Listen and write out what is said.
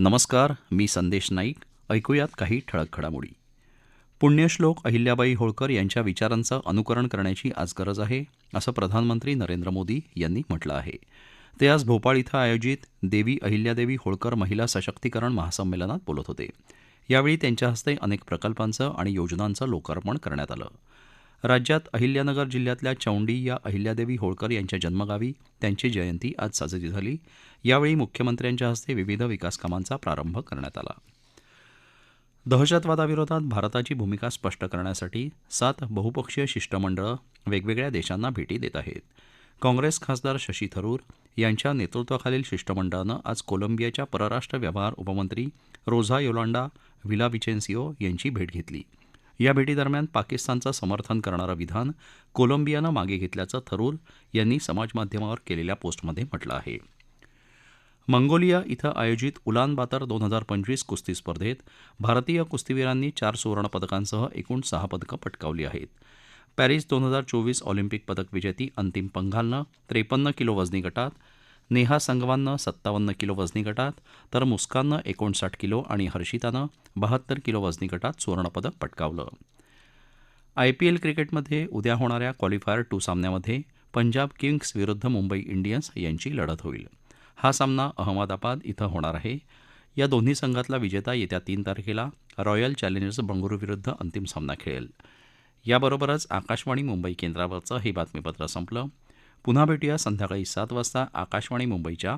नमस्कार मी संदेश नाईक. ऐकूयात काही ठळक घडामोडी. पुण्यश्लोक अहिल्याबाई होळकर यांच्या विचारांचं अनुकरण करण्याची आज गरज आहे असं प्रधानमंत्री नरेंद्र मोदी यांनी म्हटलं आहे. ते आज भोपाळ इथं आयोजित देवी अहिल्यादेवी होळकर महिला सशक्तीकरण महासंमेलनात बोलत होते. यावेळी त्यांच्या हस्ते अनेक प्रकल्पांचं आणि योजनांचं लोकार्पण करण्यात आलं. राज्यात अहिल्यानगर जिल्ह्यातल्या चौंडी या अहिल्यादेवी होळकर यांच्या जन्मगावी त्यांची जयंती आज साजरी झाली. यावेळी मुख्यमंत्र्यांच्या हस्ते विविध विकासकामांचा प्रारंभ करण्यात आला. दहशतवादाविरोधात भारताची भूमिका स्पष्ट करण्यासाठी सात बहुपक्षीय शिष्टमंडळं वेगवेगळ्या देशांना भेटी देत आहेत. काँग्रेस खासदार शशी थरूर यांच्या नेतृत्वाखालील शिष्टमंडळानं आज कोलंबियाच्या परराष्ट्र व्यवहार उपमंत्री रोझा योलांडा व्हिलाविचेन्सिओ यांची भेट घेतली. या भेटीदरम्यान पाकिस्तानचं समर्थन करणारं विधान कोलंबियानं मागे घेतल्याचं थरूर यांनी समाजमाध्यमावर केलेल्या पोस्टमध्ये म्हटलं आहे. मंगोलिया इथं आयोजित उलान बातर दोन हजार पंचवीस कुस्ती स्पर्धेत भारतीय कुस्तीवीरांनी चार सुवर्णपदकांसह एकूण सहा पदकं पटकावली आहेत. पॅरिस दोन हजार चोवीस ऑलिम्पिक पदक विजेती अंतिम पंघालनं त्रेपन्न किलो वजनी गटात नेहा संगवाननं सत्तावन्न किलो वजनी गटात तर मुस्काननं एकोणसाठ किलो आणि हर्षितानं बहात्तर किलो वजनी गटात सुवर्णपदक पटकावलं. आयपीएल क्रिकेटमध्ये उद्या होणाऱ्या क्वालिफायर टू सामन्यामध्ये पंजाब किंग्स विरुद्ध मुंबई इंडियन्स यांची लढत होईल. हा सामना अहमदाबाद इथं होणार आहे. या दोन्ही संघातला विजेता येत्या तीन तारखेला रॉयल चॅलेंजर्स बंगळुरू विरुद्ध अंतिम सामना खेळेल. याबरोबरच आकाशवाणी मुंबई केंद्रावरचं हे बातमीपत्र संपलं. पुन्हा भेटूया संध्याकाळी सात वाजता आकाशवाणी मुंबईच्या